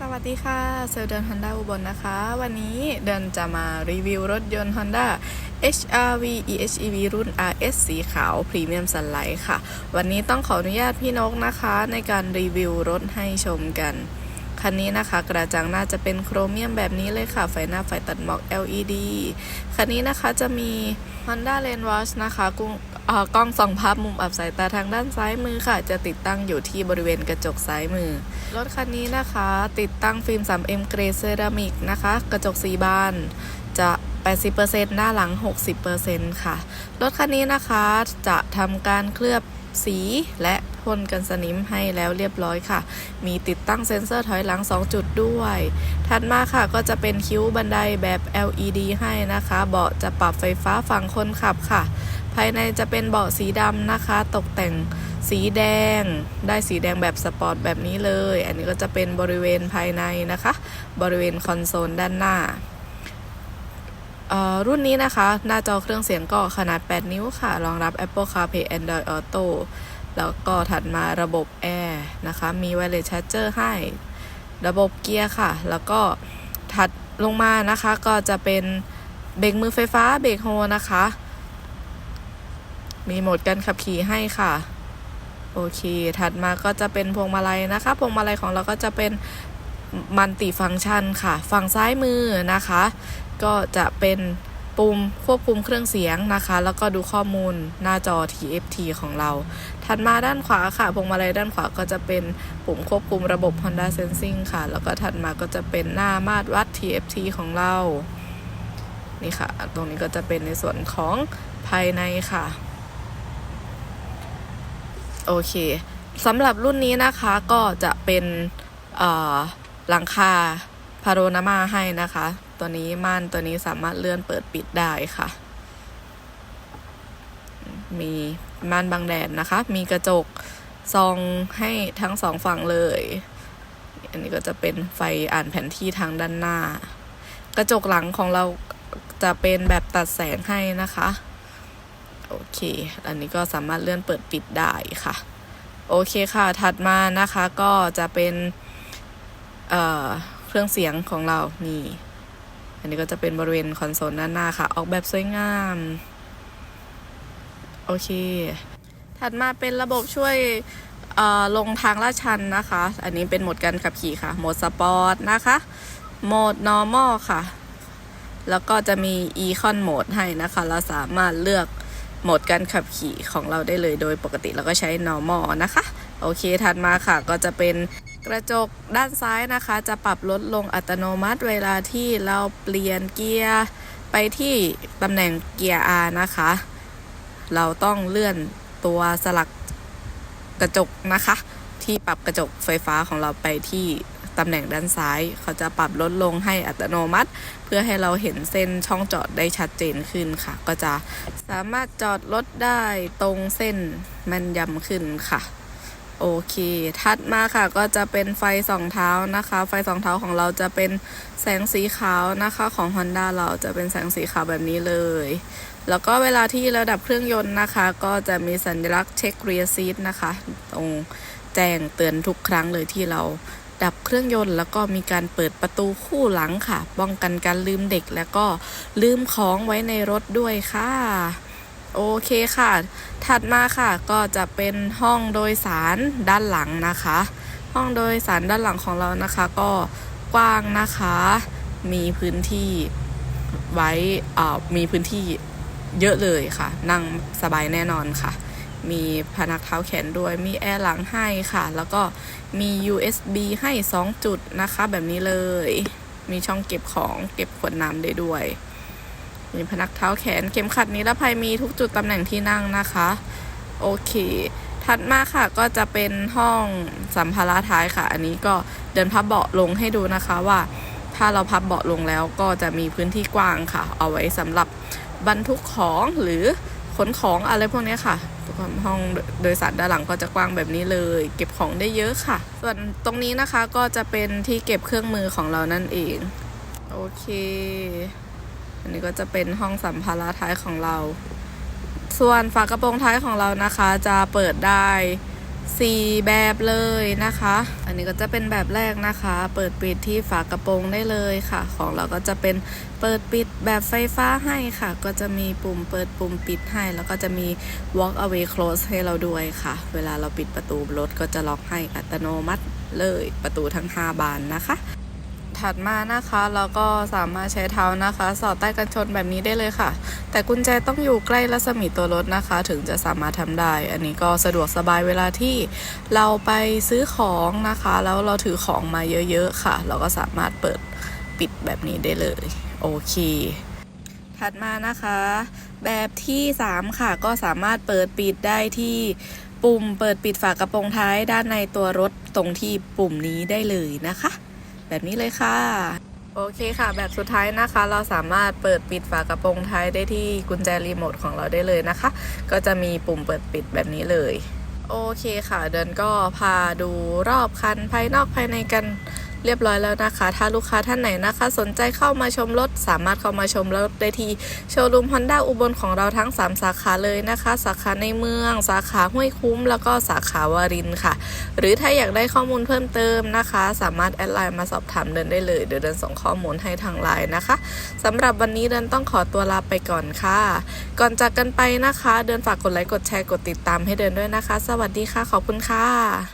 สวัสดีค่ะ เซลเดิน Honda อุบลนะคะ วันนี้เดินจะมารีวิวรถยนต์ Honda HRV EHEV รุ่น RS สีขาวพรีเมียมสันไลท์ค่ะ วันนี้ต้องขออนุญาตพี่นกนะคะ ในการรีวิวรถให้ชมกัน คันนี้นะคะ กระจังหน้าจะเป็นโครเมียมแบบนี้เลยค่ะ ไฟหน้าไฟตัดหมอก LED คันนี้นะคะจะมี Honda Lane Watch นะคะ กุ้งเอ่อกล้องส่องภาพมุมอับสายตาทางด้านซ้ายมือค่ะ จะติดตั้งอยู่ที่บริเวณกระจกซ้ายมือ รถคันนี้นะคะ ติดตั้งฟิล์ม 3M เกรดเซรามิกนะคะ กระจกสีบานจะ 80%หน้าหลัง 60%ค่ะ รถคันนี้นะคะจะทำการเคลือบสีและพ่นกันสนิมให้แล้วเรียบร้อยค่ะ มีติดตั้งเซ็นเซอร์ถอยหลัง 2 จุดด้วย ถัดมาค่ะก็จะเป็นคิ้วบันไดแบบ LED ให้นะคะ เบาะจะปรับไฟฟ้าฝั่งคนขับค่ะ ภายในจะเป็นเบาะสีดำนะคะ ตกแต่งสีแดง ได้สีแดงแบบสปอร์ตแบบนี้เลย อันนี้ก็จะเป็นบริเวณภายในนะคะ บริเวณคอนโซลด้านหน้าเออรุ่นนี้นะคะ หน้าจอเครื่องเสียงก็ขนาด 8 นิ้วค่ะ รองรับ Apple CarPlay Android Auto แล้วก็ถัดมาระบบแอร์นะคะ มี Wireless Charger ให้ ระบบเกียร์ค่ะ แล้วก็ถัดลงมานะคะก็จะเป็นเบรกมือไฟฟ้าเบรกโฮนะคะ มีโหมดการขับขี่ให้ค่ะ โอเค ถัดมาก็จะเป็นพวงมาลัยนะคะ พวงมาลัยของเราก็จะเป็นมันติฟังก์ชันค่ะ ฝั่งซ้ายมือนะคะ ก็จะเป็นปุ่มควบคุมเครื่องเสียงนะคะ แล้วก็ดูข้อมูลหน้าจอ TFT ของเรา ถัดมาด้านขวาค่ะพวงมาลัยด้านขวาก็จะเป็นปุ่มควบคุมระบบ Honda Sensing ค่ะ แล้วก็ถัดมาก็จะเป็นหน้ามาตรวัด TFT ของเรา นี่ค่ะ ตรงนี้ก็จะเป็นในส่วนของภายในค่ะ โอเคสำหรับรุ่นนี้นะคะก็จะเป็นหลังคาพาโรนามาให้นะคะ ตัวนี้ม่านตัวนี้สามารถเลื่อนเปิดปิดได้ค่ะ มีม่านบังแดดนะคะ มีกระจกซองให้ทั้งสองฝั่งเลย อันนี้ก็จะเป็นไฟอ่านแผนที่ทางด้านหน้า กระจกหลังของเราจะเป็นแบบตัดแสงให้นะคะ โอเค อันนี้ก็สามารถเลื่อนเปิดปิดได้ค่ะ โอเคค่ะ ถัดมานะคะก็จะเป็นเเครื่องเสียงของเรา นี่ อันนี้ก็จะเป็นบริเวณคอนโซลด้านหน้าค่ะ ออกแบบสวยงาม โอเค ถัดมาเป็นระบบช่วยลงทางลาดชันนะคะ อันนี้เป็นโหมดการขับขี่ค่ะ โหมดสปอร์ตนะคะ โหมด normal ค่ะ แล้วก็จะมี Econ Mode ให้นะคะ เราสามารถเลือก โหมดการขับขี่ของเราได้เลยโดยปกติเราก็ใช้ normal นะคะ โอเคถัดมาค่ะก็จะเป็นกระจกด้านซ้ายนะคะ จะปรับลดลงอัตโนมัติเวลาที่เราเปลี่ยนเกียร์ไปที่ตำแหน่งเกียร์ R นะคะ เราต้องเลื่อนตัวสลักกระจกนะคะ ที่ปรับกระจกไฟฟ้าของเราไปที่ ตำแหน่งด้านซ้าย เขาจะปรับลดลงให้อัตโนมัติ เพื่อให้เราเห็นเส้นช่องจอดได้ชัดเจนขึ้นค่ะ ก็จะสามารถจอดรถได้ตรงเส้นแมันยำขึ้นค่ะโอเค ถัดมาค่ะก็จะเป็นไฟสองเท้านะคะ ไฟสองเท้าของเราจะเป็นแสงสีขาวนะคะของ Honda เราจะเป็นแสงสีขาวแบบนี้เลย แล้วก็เวลาที่ระดับเครื่องยนต์นะคะ ก็จะมีสัญลักษณ์เช็คเรียซีดนะคะ ตรงแจ้งเตือนทุกครั้งเลยที่เรา ดับเครื่องยนต์ แล้วก็มีการเปิดประตูคู่หลังค่ะ ป้องกันการลืมเด็กแล้วก็ลืมของไว้ในรถด้วยค่ะโอเคค่ะ ถัดมาค่ะก็จะเป็นห้องโดยสารด้านหลังนะคะ ห้องโดยสารด้านหลังของเรานะคะ ก็กว้างนะคะ มีพื้นที่ไว้อ่ามีพื้นที่เยอะเลยค่ะ นั่งสบายแน่นอนค่ะ มีพนักเท้าแขนด้วย มีแอร์หลังให้ค่ะ แล้วก็มี USB ให้ 2 จุดนะคะ แบบนี้เลย มีช่องเก็บของเก็บขวดน้ำได้ด้วย มีพนักเท้าแขนเข็มขัดนิรภัยมีทุกจุดตำแหน่งที่นั่งนะคะ โอเค ถัดมาค่ะก็จะเป็นห้องสัมภาระท้ายค่ะ อันนี้ก็เดินพับเบาะลงให้ดูนะคะว่า ถ้าเราพับเบาะลงแล้วก็จะมีพื้นที่กว้างค่ะ เอาไว้สำหรับบรรทุกของหรือขนของอะไรพวกนี้ค่ะ ห้องโดยสารด้านหลังก็จะกว้างแบบนี้เลย เก็บของได้เยอะค่ะ ส่วนตรงนี้นะคะก็จะเป็นที่เก็บเครื่องมือของเรานั่นเอง โอเค อันนี้ก็จะเป็นห้องสัมภาระท้ายของเรา ส่วนฝากระโปรงท้ายของเรานะคะ จะเปิดได้ สี่แบบเลยนะคะ อันนี้ก็จะเป็นแบบแรกนะคะ เปิดปิดที่ฝากระโปรงได้เลยค่ะ ของเราก็จะเป็นเปิดปิดแบบไฟฟ้าให้ค่ะ ก็จะมีปุ่มเปิดปุ่มปิดให้ แล้วก็จะมี walk away close ให้เราด้วยค่ะ เวลาเราปิดประตูรถก็จะล็อกให้อัตโนมัติเลยประตูทั้ง5บานนะคะ ถัดมานะคะเราก็สามารถใช้เท้านะคะ สอดใต้กันชนแบบนี้ได้เลยค่ะ แต่กุญแจต้องอยู่ใกล้รัศมีตัวรถนะคะ ถึงจะสามารถทำได้ อันนี้ก็สะดวกสบายเวลาที่เราไปซื้อของนะคะ แล้วเราถือของมาเยอะๆค่ะ เราก็สามารถเปิดปิดแบบนี้ได้เลย โอเค ถัดมานะคะ แบบที่ 3 ค่ะ ก็สามารถเปิดปิดได้ที่ปุ่มเปิดปิดฝากระโปรงท้ายด้านในตัวรถตรงที่ปุ่มนี้ได้เลยนะคะ แบบนี้เลยค่ะ โอเคค่ะ แบบสุดท้ายนะคะ เราสามารถเปิดปิดฝากระโปรงท้ายได้ที่กุญแจรีโมทของเราได้เลยนะคะ ก็จะมีปุ่มเปิดปิดแบบนี้เลย โอเคค่ะ เดินก็พาดูรอบคันภายนอกภายในกัน เรียบร้อยแล้วนะคะ ถ้าลูกค้าท่านไหนนะคะ สนใจเข้ามาชมรถสามารถเข้ามาชมรถได้ที่โชว์รูม Honda อุบลของเราทั้ง 3 สาขาเลยนะคะ สาขาในเมือง สาขาห้วยคุ้ม แล้วก็สาขาวารินค่ะ หรือถ้าอยากได้ข้อมูลเพิ่มเติมนะคะ สามารถแอดไลน์มาสอบถามเดินได้เลยเดี๋ยวเดินส่งข้อมูลให้ทางไลน์นะคะสำหรับวันนี้เดินต้องขอตัวลาไปก่อนค่ะ ก่อนจากกันไปนะคะ เดินฝากกดไลค์กดแชร์กดติดตามให้เดินด้วยนะคะ สวัสดีค่ะขอบคุณค่ะ